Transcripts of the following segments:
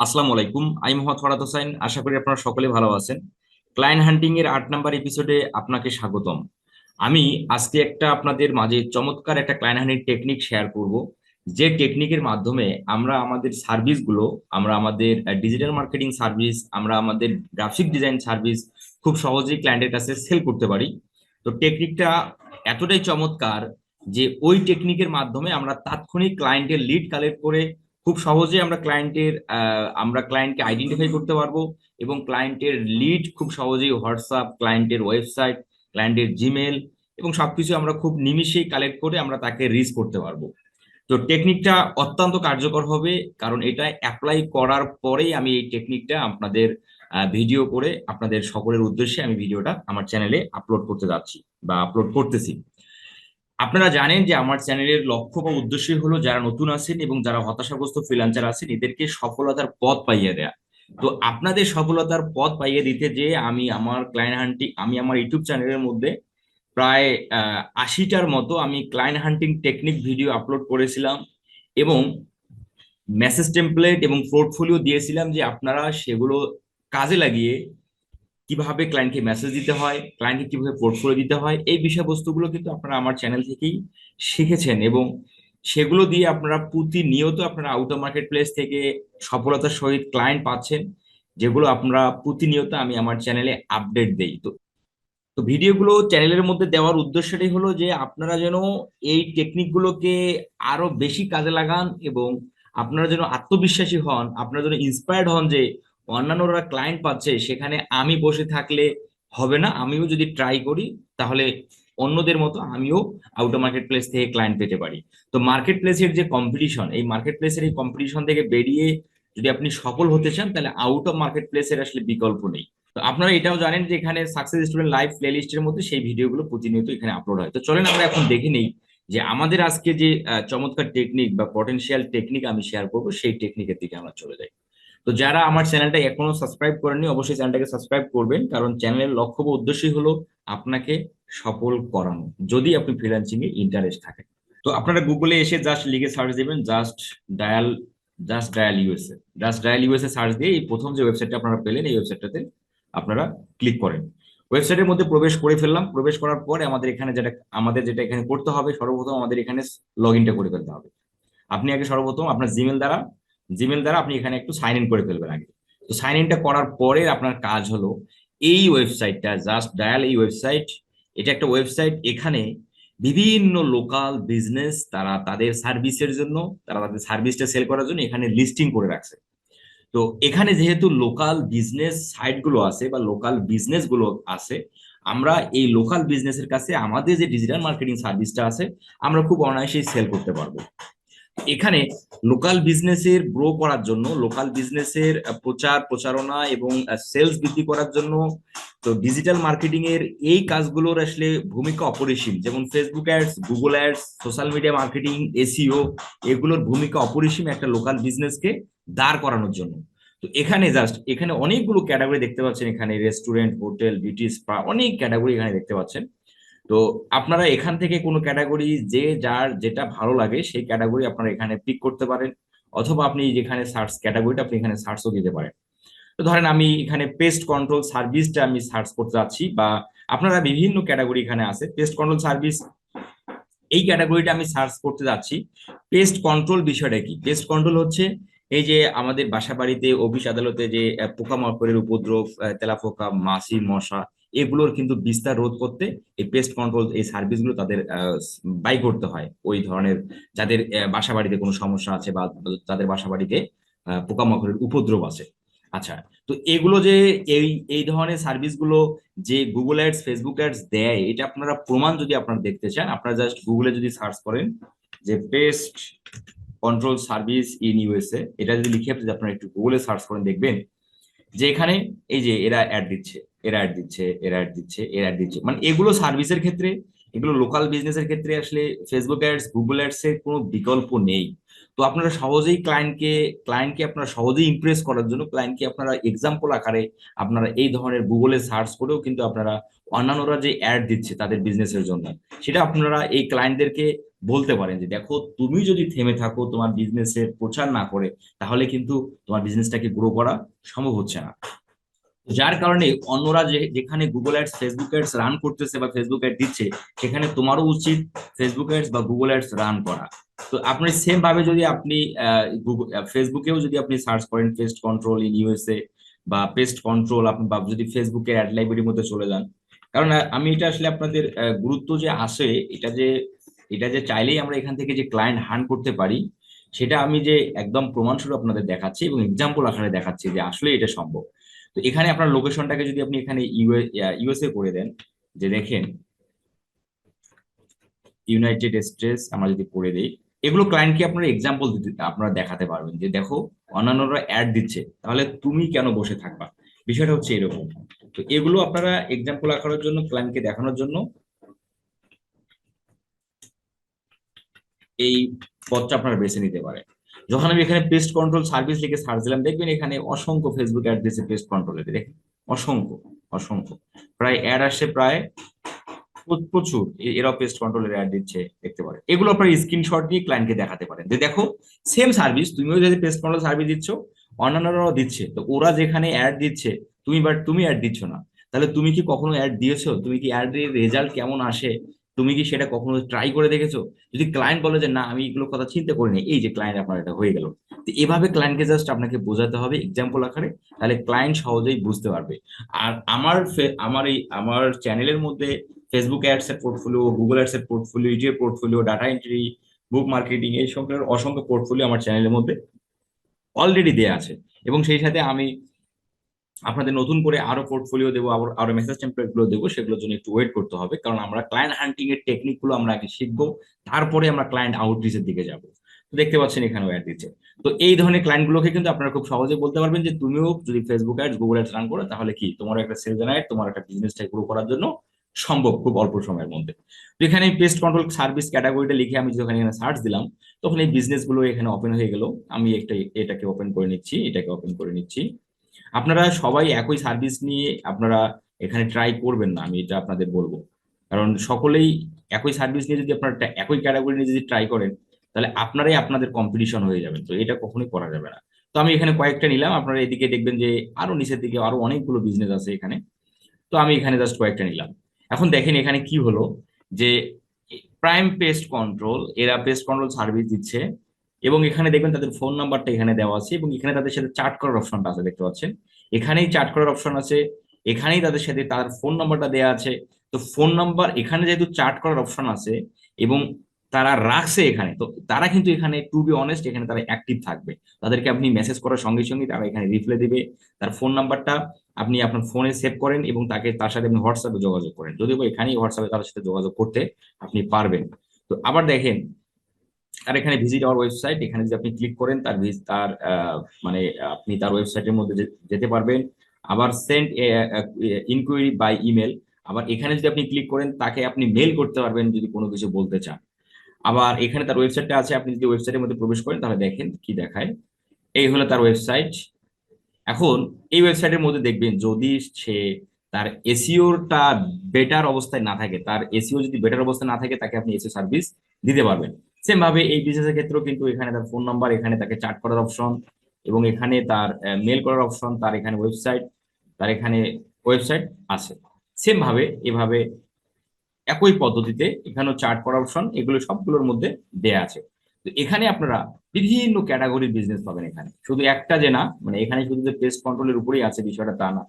আসসালামু আলাইকুম। আমি মোহাম্মদ ফরাদ হোসাইন আশা করি আপনারা সকলে ভালো আছেন। ক্লায়েন্ট হান্টিং এর আট নাম্বার এপিসোডে আপনাকে স্বাগতম। আমি আজকে একটা আপনাদের মাঝে চমৎকার একটা ক্লায়েন্ট হান্টিং টেকনিক শেয়ার করব। যে টেকনিকের মাধ্যমে আমরা আমাদের সার্ভিসগুলো আমরা আমাদের ডিজিটাল মার্কেটিং সার্ভিস আমরা আমাদের গ্রাফিক ডিজাইন সার্ভিস খুব সহজেই ক্লায়েন্টের কাছে সেল করতে পারি। তো টেকনিকটা এতটাই চমৎকার যে ওই টেকনিকের মাধ্যমে আমরা তাৎক্ষণিক ক্লায়েন্টের লিড কালেক্ট করে খুব সহজে আমরা ক্লায়েন্টের আমরা ক্লায়েন্টকে আইডেন্টিফাই করতে পারব এবং ক্লায়েন্টের লিড খুব সহজেই হোয়াটসঅ্যাপ ক্লায়েন্টের ওয়েবসাইট ক্লায়েন্টের জিমেল এবং সবকিছু আমরা খুব নিমিশেই কালেক্ট করে আমরা তাকে রিচ করতে পারব। তো টেকনিকটা অত্যন্ত কার্যকর হবে কারণ এটা অ্যাপ্লাই করার পরেই আমি এই টেকনিকটা আপনাদের ভিডিও করে আপনাদের সকলের উদ্দেশ্যে আমি ভিডিওটা আমার চ্যানেলে আপলোড করতে যাচ্ছি বা আপলোড করতেছি। আপনারা জানেন যে আমার চ্যানেলের লক্ষ্য বা উদ্দেশ্যই হলো যারা নতুন আছেন এবং যারা হতাশাগ্রস্ত ফ্রিলান্সার আছেন, এদেরকে সফলতার পথ পাইয়ে দেয়া। তো আপনাদের সফলতার পথ পাইয়ে দিতে যে আমি আমার ক্লায়েন্ট হান্টিং আমি আমার ইউটিউব চ্যানেলের মধ্যে প্রায় আশিটার মতো আমি client hunting technique video upload করেছিলাম এবং মেসেজ টেমপ্লেট এবং পোর্টফোলিও দিয়েছিলাম যে আপনারা সেগুলো কাজে লাগিয়ে কীভাবে ক্লায়েন্টকে মেসেজ দিতে হয় ক্লায়েন্টকে কীভাবে পোর্টফোলিও দিতে হয়, এই বিষয়বস্তুগুলো কিন্তু আপনারা আমার চ্যানেল থেকেই শিখেছেন এবং সেগুলো দিয়ে আপনারা প্রতিনিয়ত আপনারা আউট অফ মার্কেট প্লেস থেকে সফলতার সহিত ক্লায়েন্ট পাচ্ছেন, যেগুলো আপনারা প্রতিনিয়ত আমি আমার চ্যানেলে আপডেট দেই। তো তো ভিডিওগুলো চ্যানেলের মধ্যে দেওয়ার উদ্দেশ্যটাই হলো যে আপনারা যেন এই টেকনিকগুলোকে আরও বেশি কাজে লাগান এবং আপনারা যেন আত্মবিশ্বাসী হন, আপনারা যেন ইন্সপায়ার্ড হন যে অন্যান্যরা ক্লায়েন্ট পাচ্ছে, সেখানে আমি বসে থাকলে হবে না, আমিও যদি ট্রাই করি, তাহলে অন্যদের মতো আমিও আউট অফ মার্কেট প্লেস থেকে ক্লায়েন্ট পেতে পারি। তো মার্কেট প্লেসের যে কম্পিটিশন এই মার্কেট প্লেসের এই কম্পিটিশন থেকে বেরিয়ে যদি আপনি সফল হতে চান, তাহলে আউট অফ মার্কেট প্লেসের আসলে বিকল্প নেই। তো আপনারা এটাও জানেন যে এখানে সাকসেস স্টুডেন্ট লাইভ প্লে লিস্টের মধ্যে সেই ভিডিওগুলো প্রতিনিয়ত এখানে আপলোড হয়। তো চলেন আমরা এখন দেখে নেই যে আমাদের আজকে যে চমৎকার টেকনিক বা পটেনশিয়াল টেকনিক আমি শেয়ার করব, সেই টেকনিকের দিকে আমরা চলে যাই। তো যারা আমার চ্যানেলটা এখনও সাবস্ক্রাইব করেননি, অবশ্যই চ্যানেলটাকে সাবস্ক্রাইব করবেন। কারণ চ্যানেলের লক্ষ্য বা উদ্দেশ্যই হলো আপনাকে সফল করানো, যদি আপনি ফ্রিল্যান্সিং এ ইন্টারেস্ট থাকে তো আপনারা গুগলে এসে জাস্ট লিখে সার্চ দেবেন just dial just dial USA just dial USA search দিয়ে এই প্রথম যে ওয়েবসাইটটা আপনারা পেলেন, এই ওয়েবসাইটটাতে আপনারা ক্লিক করেন। ওয়েবসাইটের মধ্যে প্রবেশ করে ফেললাম। প্রবেশ করার পরে আমাদের এখানে যেটা, আমাদের যেটা এখানে করতে হবে, সর্বপ্রথম আমাদের এখানে লগ ইনটা করে ফেলতে হবে। আপনি আগে সর্বপ্রথম আপনার জিমেল দ্বারা জিমেল দ্বারা আপনি এখানে একটু সাইন ইন করে ফেলবেন আগে। তো সাইন ইনটা করার পরে আপনার কাজ হলো এই ওয়েবসাইটটা জাস্ট ডায়াল এই ওয়েবসাইট এটা একটা ওয়েবসাইট এখানে বিভিন্ন লোকাল বিজনেস তারা তাদের সার্ভিসের জন্য, তারা তাদের সার্ভিসটা সেল করার জন্য এখানে লিস্টিং করে রাখছে। তো এখানে যেহেতু লোকাল বিজনেস সাইটগুলো আছে বা লোকাল বিজনেসগুলো আছে, আমরা এই লোকাল বিজনেসের কাছে আমাদের যে ডিজিটাল মার্কেটিং সার্ভিসটা আছে, আমরা খুব অনায়াসেই সেল করতে পারব। এখানে লোকাল বিজনেসের গ্রো করার জন্য লোকাল বিজনেসের প্রচার, প্রচারণা এবং সেলস বৃদ্ধি করার জন্য তো ডিজিটাল মার্কেটিং এর এই কাজগুলোর আসলে ভূমিকা অপরিসীম। যেমন Facebook ads Google ads social media marketing SEO এগুলোর ভূমিকা অপরিসীম একটা লোকাল বিজনেসকে দাঁড় করানোর জন্য। তো এখানে জাস্ট এখানে অনেকগুলো ক্যাটাগরি দেখতে পাচ্ছেন। এখানে রেস্টুরেন্ট হোটেল বিউটি স্পা অনেক ক্যাটাগরি এখানে দেখতে পাচ্ছেন। তো আপনারা এখান থেকে কোনো ক্যাটাগরি যে যার যেটা ভালো লাগে সেই ক্যাটাগরি আপনারা এখানে পিক করতে পারেন, অথবা আপনি যেখানে সার্চ ক্যাটাগরিটা আপনি এখানে সার্চও দিতে পারেন। তো ধরেন আমি এখানে পেস্ট কন্ট্রোল সার্ভিসটা আমি সার্চ করতে যাচ্ছি, বা আপনারা বিভিন্ন ক্যাটাগরি এখানে আছে পেস্ট কন্ট্রোল সার্ভিস এই ক্যাটাগরিটা আমি সার্চ করতে যাচ্ছি। পেস্ট কন্ট্রোল বিষয়টা কি? পেস্ট কন্ট্রোল হচ্ছে এই যে আমাদের বাসা বাড়িতে অফিস আদালতে যে পোকামাকড়ের উপদ্রব তেলাপোকা মাছি মশা এগুলোর কিন্তু বিস্তার রোধ করতে এই পেস্ট কন্ট্রোল এই সার্ভিসগুলো তাদের বাই করতে হয়। ওই ধরনের যাদের বাসা বাড়িতে কোনো সমস্যা আছে বা তাদের বাসা বাড়িতে পোকামাকড়ের উপদ্রব আছে। আচ্ছা তো এগুলো যে এই এই ধরনের সার্ভিসগুলো যে গুগল অ্যাডস ফেসবুক অ্যাডস দেয়, এটা আপনারা প্রমাণ যদি আপনারা দেখতে চান, আপনারা জাস্ট গুগলে যদি সার্চ করেন যে pest control service in USA এটা যদি লিখে আপনারা একটু গুগলে সার্চ করেন দেখবেন যে এখানে এই যে এরা অ্যাড দিচ্ছে। এরা অ্যাড দিচ্ছে, এরা অ্যাড দিচ্ছে, এরা অ্যাড দিচ্ছে। মানে এগুলো সার্ভিসের ক্ষেত্রে, এগুলো লোকাল বিজনেসের ক্ষেত্রে আসলে ফেসবুক অ্যাডস গুগল অ্যাডস এর কোনো বিকল্প নেই। তো আপনারা সহজেই ক্লায়েন্টকে ক্লায়েন্টকে আপনারা সহজেই ইমপ্রেস করার জন্য ক্লায়েন্টকে আপনারা এক্সাম্পল আকারে আপনারা এই ধরনের গুগলে সার্চ করেও কিন্তু আপনারা অন্যান্যরা যে অ্যাড দিচ্ছে তাদের বিজনেসের জন্য, সেটা আপনারা এই ক্লায়েন্টদেরকে বলতে পারেন যে, দেখো, তুমি যদি থেমে থাকো, তোমার বিজনেসের প্রচার না করে, তাহলে কিন্তু তোমার বিজনেসটাকে গ্রো করা সম্ভব হচ্ছে না। যার কারণে অন্যরা যেখানে Google ads Facebook ads run করতেছে বা ফেসবুক অ্যাড দিচ্ছে, সেখানে তোমারও উচিত ফেসবুক অ্যাডস বা গুগল অ্যাডস রান করা। তো আপনি সেম ভাবে যদি আপনি ফেসবুকেও যদি আপনি সার্চ করেন পেস্ট কন্ট্রোল ইন ইউএসএ বা পেস্ট কন্ট্রোল আপনি বা যদি ফেসবুকের অ্যাড লাইব্রেরির মধ্যে চলে যান। কারণ আমি এটা আসলে আপনাদের গুরুত্ব যে আসে এটা যে এটা যে চাইলেই আমরা এখান থেকে যে ক্লায়েন্ট হান করতে পারি, সেটা আমি যে একদম প্রমাণস্বরূপ আপনাদের দেখাচ্ছি এবং এক্সাম্পল আকারে দেখাচ্ছি যে আসলে এটা সম্ভব। তো এখানে আপনার লোকেশনটাকে যদি আপনি এখানে ইউএসএ করে দেন, যে দেখেন ইউনাইটেড স্টেটস আমরা যদি করে দিই, এগুলো ক্লায়েন্টকে আপনারা এক্সাম্পল দিতে, আপনারা দেখাতে পারবেন যে দেখো, অন্যান্যরা অ্যাড দিচ্ছে, তাহলে তুমি কেন বসে থাকবা? বিষয়টা হচ্ছে এরকম। তো এগুলো আপনারা এক্সাম্পল আকারের জন্য ক্লায়েন্টকে দেখানোর জন্য এই পথটা আপনারা বেছে নিতে পারেন। যখন আমি এখানে পেস্ট কন্ট্রোল সার্ভিস লিখে সার্চ দিলাম, দেখবেন এখানে অসংখ্য ফেসবুক অ্যাড দিয়েছে পেস্ট কন্ট্রোলে দেখেন, অসংখ্য অসংখ্য। প্রায় অ্যাড আসে প্রায় প্রচুর এরাও পেস্ট কন্ট্রোলের অ্যাড দিচ্ছে, দেখতে পারেন। এগুলো আপনার স্ক্রিনশট দিয়ে ক্লায়েন্টকে দেখাতে পারেন। যে দেখো সেম সার্ভিস তুমিও যদি পেস্ট কন্ট্রোল সার্ভিস দিচ্ছ, অন্যান্যরাও দিচ্ছে, তো ওরা যেখানে অ্যাড দিচ্ছে, তুমি বাট তুমি অ্যাড দিচ্ছ না। তাহলে তুমি কি কখনো অ্যাড দিয়েছ? তুমি কি অ্যাড রেজাল্ট কেমন আসে? তুমি কি সেটা কখনো ট্রাই করে দেখেছ? যদি ক্লায়েন্ট বলে যে, না, আমি এগুলো কথা চিন্তা করি করিনি, এই যে ক্লায়েন্ট আপনার এটা হয়ে গেল। তো এভাবে ক্লায়েন্টকে জাস্ট আপনাকে বোঝাতে হবে এক্সাম্পল আকারে, তাহলে ক্লায়েন্ট সহজেই বুঝতে পারবে। আর আমার আমার এই, আমার চ্যানেলের মধ্যে ফেসবুক অ্যাডস এর পোর্টফোলিও গুগল অ্যাডস এর portfolio YouTube portfolio data entry book marketing এই সকলের অসংখ্য পোর্টফোলিও আমার চ্যানেলের মধ্যে অলরেডি দেয়া আছে। এবং সেই সাথে আমি আপনাদের নতুন করে আরও পোর্টফোলিও দেবো আরও মেসেজ টেমপ্লেটগুলো দেবো, সেগুলোর জন্য একটু ওয়েট করতে হবে। কারণ আমরা ক্লায়েন্ট হান্টিং এর টেকনিকগুলো আমরা আগে শিখব, তারপরে আমরা ক্লায়েন্ট আউটরিচের দিকে যাব। তো দেখতে পাচ্ছেন এখানেও অ্যাড দিচ্ছে। তো এই ধরনের ক্লায়েন্ট গুলোকে কিন্তু আপনারা খুব সহজে বলতে পারবেন যে, তুমিও যদি Facebook ads Google ads run করো, তাহলে কি তোমার একটা সেলস অ্যাড তোমার একটা বিজনেসটা গ্রো করার জন্য সম্ভব খুব অল্প সময়ের মধ্যে? তো এখানে পেস্ট কন্ট্রোল সার্ভিস ক্যাটাগরিটা লিখে আমি যখন এখানে সার্চ দিলাম, তখন এই বিজনেসগুলো এখানে ওপেন হয়ে গেল। আমি একটা এটাকে ওপেন করে নিচ্ছি, এটাকে ওপেন করে নিচ্ছি। আপনারা সবাই একই সার্ভিস নিয়ে আপনারা এখানে ট্রাই করবেন না, আমি এটা আপনাদের বলব। কারণ সকলেই একই সার্ভিস নিয়ে যদি আপনারা একই ক্যাটাগরি নিয়ে যদি ট্রাই করেন, তাহলে আপনারাই আপনাদের কম্পিটিশন হয়ে যাবেন। তো এটা কখনোই করা যাবে না। তো আমি এখানে কয়েকটা নিলাম, আপনারা এদিকে দেখবেন যে আরও নিচের দিকে আরও অনেকগুলো বিজনেস আছে এখানে। তো আমি এখানে জাস্ট কয়েকটা নিলাম। এখন দেখেন এখানে কি হলো যে প্রাইম পেস্ট কন্ট্রোল এরা পেস্ট কন্ট্রোল সার্ভিস দিচ্ছে। এবং এখানে দেখবেন তাদের ফোন নাম্বারটা এখানে দেওয়া আছে এবং এখানে তাদের সাথে চার্ট করার অপশনটা আছে, দেখতে পাচ্ছেন? এখানেই চার্ট করার অপশন আছে, এখানেই তাদের সাথে তার ফোন নাম্বারটা দেওয়া আছে। তো ফোন নাম্বার এখানে যেহেতু চার্ট করার অপশন আছে এবং তারা রাখছে এখানে, তো তারা কিন্তু এখানে টু বি অনেস্ট এখানে তারা অ্যাক্টিভ থাকবে। তাদেরকে আপনি মেসেজ করার সঙ্গে সঙ্গে তারা এখানে রিপ্লাই দিবে। তার ফোন নাম্বারটা আপনি আপনার ফোনে সেভ করেন এবং তাকে তার সাথে আপনি হোয়াটসঅ্যাপে যোগাযোগ করেন। যদিও এখানেই হোয়াটসঅ্যাপে তার সাথে যোগাযোগ করতে আপনি পারবেন তো আবার দেখেন আর এখানে ভিজিট আওয়ার ওয়েবসাইট এখানে যদি আপনি ক্লিক করেন, তার তার মানে আপনি তার ওয়েবসাইটের মধ্যে যেতে পারবেন। আবার সেন্ড ইনকোয়ারি বাই ইমেল আবার এখানে যদি আপনি ক্লিক করেন, তাকে আপনি মেল করতে পারবেন যদি কোনো কিছু বলতে চান। আবার এখানে তার ওয়েবসাইটটা আছে, আপনি যদি ওয়েবসাইটের মধ্যে প্রবেশ করেন, তাহলে দেখেন কি দেখায়। এই হলো তার ওয়েবসাইট এখন এই ওয়েবসাইটের মধ্যে দেখবেন, যদি সে তার এসিওটা বেটার অবস্থায় না থাকে, তার এসিও যদি বেটার অবস্থায় না থাকে, তাকে আপনি এসিও সার্ভিস দিতে পারবেন। সেম ভাবে এই বিজনেসের ক্ষেত্রেও কিন্তু এখানে তার ফোন নাম্বার এখানে তাকে চার্ট করার অপশন এবং এখানে তার মেল করার অপশন তার এখানে ওয়েবসাইট তার এখানে ওয়েবসাইট আছে। সেম ভাবে এভাবে একই পদ্ধতিতে এখানেও চার্ট করার অপশন এগুলো সবগুলোর মধ্যে দেয়া আছে। তো এখানে আপনারা বিভিন্ন ক্যাটাগরির বিজনেস পাবেন এখানে। শুধু একটা যে না মানে এখানে শুধু যে পেস্ট কন্ট্রোলের উপরেই আছে বিষয়টা তা না।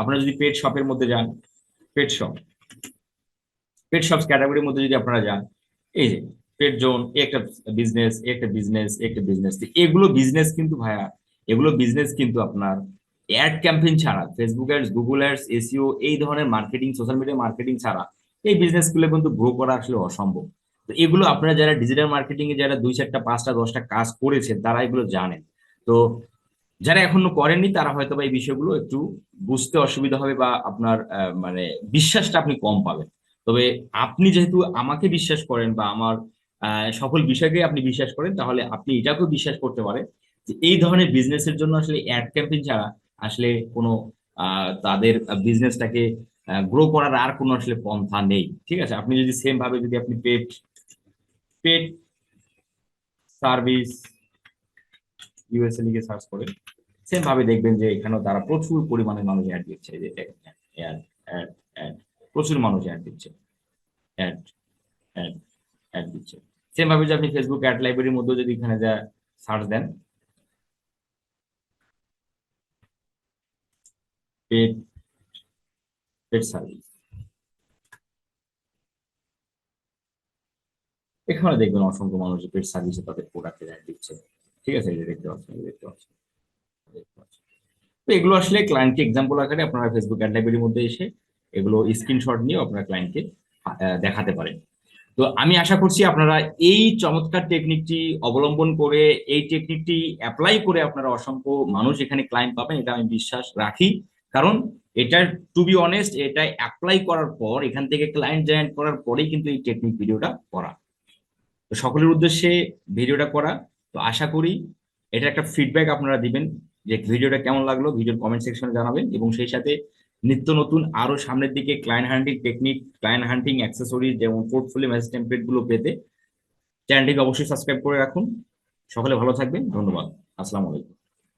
আপনারা যদি পেট শপের মধ্যে যান পেট শপ পেট শপস ক্যাটাগরির মধ্যে যদি আপনারা যান, এই যে পেট জোন একটা বিজনেস একটা বিজনেস একটা বিজনেস এগুলো বিজনেস কিন্তু ভাইয়া, এগুলো বিজনেস কিন্তু আপনার অ্যাড ক্যাম্পেইন ছাড়া Facebook ads Google ads SEO এই ধরনের মার্কেটিং সোশ্যাল মিডিয়া মার্কেটিং ছাড়া এই বিজনেসগুলো কিন্তু গ্রো করা আসলে অসম্ভব। তো এগুলো আপনারা যারা ডিজিটাল মার্কেটিং এ যারা দুই চারটা, পাঁচটা, দশটা কাজ করেছেন তারা এগুলো জানেন। তো যারা এখনও করেননি, তারা হয়তো বা এই বিষয়গুলো একটু বুঝতে অসুবিধা হবে বা আপনার মানে বিশ্বাসটা আপনি কম পাবেন। তবে আপনি যেহেতু আমাকে বিশ্বাস করেন বা আমার সকল বিষয়কে আপনি বিশ্বাস করেন, তাহলে আপনি এটাকেও বিশ্বাস করতে পারেন যে এই ধরনের বিজনেসের জন্য আসলে অ্যাড ক্যাম্পেইন ছাড়া আসলে কোনো তাদের বিজনেসটাকে গ্রো করার আর কোনো আসলে পন্থা নেই। ঠিক আছে? আপনি যদি সেম ভাবে যদি আপনি পেট পেড সার্ভিস ইউএসএ লিখে সার্চ করেন সেম ভাবে দেখবেন যে এখানেও তারা প্রচুর পরিমাণে মানুষ অ্যাড দিচ্ছে যে অ্যাড অ্যাড অ্যাড প্রচুর মানুষ অ্যাড দিচ্ছে অ্যাড অ্যাড অ্যাড দিচ্ছে। সেম ভাবে যে আপনি ফেসবুক অ্যাড লাইব্রেরির মধ্যে যদি এখানে যা সার্চ দেন। পেড পেড সার্ভিস এখানে দেখবেন অসংখ্য মানুষ পেড সার্ভিসে তাদের প্রোডাক্টের অ্যাড দিচ্ছে। ঠিক আছে এটা দেখতে পাচ্ছেন দেখতে পাচ্ছেন দেখতে পাচ্ছেন। তো এগুলো আসলে ক্লায়েন্টকে এক্সাম্পল আকারে আপনারা ফেসবুক অ্যাড লাইব্রেরির মধ্যে এসে এগুলো স্ক্রিনশট নিয়ে আপনারা ক্লায়েন্টকে দেখাতে পারেন। তো আমি আশা করছি আপনারা এই চমৎকার টেকনিকটি অবলম্বন করে, এই টেকনিকটি অ্যাপ্লাই করে আপনারা অসংখ্য মানুষ এখানে ক্লায়েন্ট পাবেন, এটা আমি বিশ্বাস রাখি। কারণ এটা টু বি অনেস্ট এটা অ্যাপ্লাই করার পর, এখান থেকে ক্লায়েন্ট জয়েন্ট করার পরেই কিন্তু এই টেকনিক ভিডিওটা করা। তো সকলের উদ্দেশ্যে ভিডিওটা করা। তো আশা করি এটা একটা ফিডব্যাক আপনারা দিবেন যে ভিডিওটা কেমন লাগল, ভিডিওর কমেন্ট সেকশনে জানাবেন এবং সেই সাথে নিত্য নতুন আরও সামনের দিকে client hunting technique client hunting accessories যেমন পোর্টফোলিও ম্যাসেজ টেমপ্লেটগুলো পেতে। চ্যানেলটিকে অবশ্যই সাবস্ক্রাইব করে রাখুন। সকলে ভালো থাকবেন। ধন্যবাদ। আসসালামু আলাইকুম।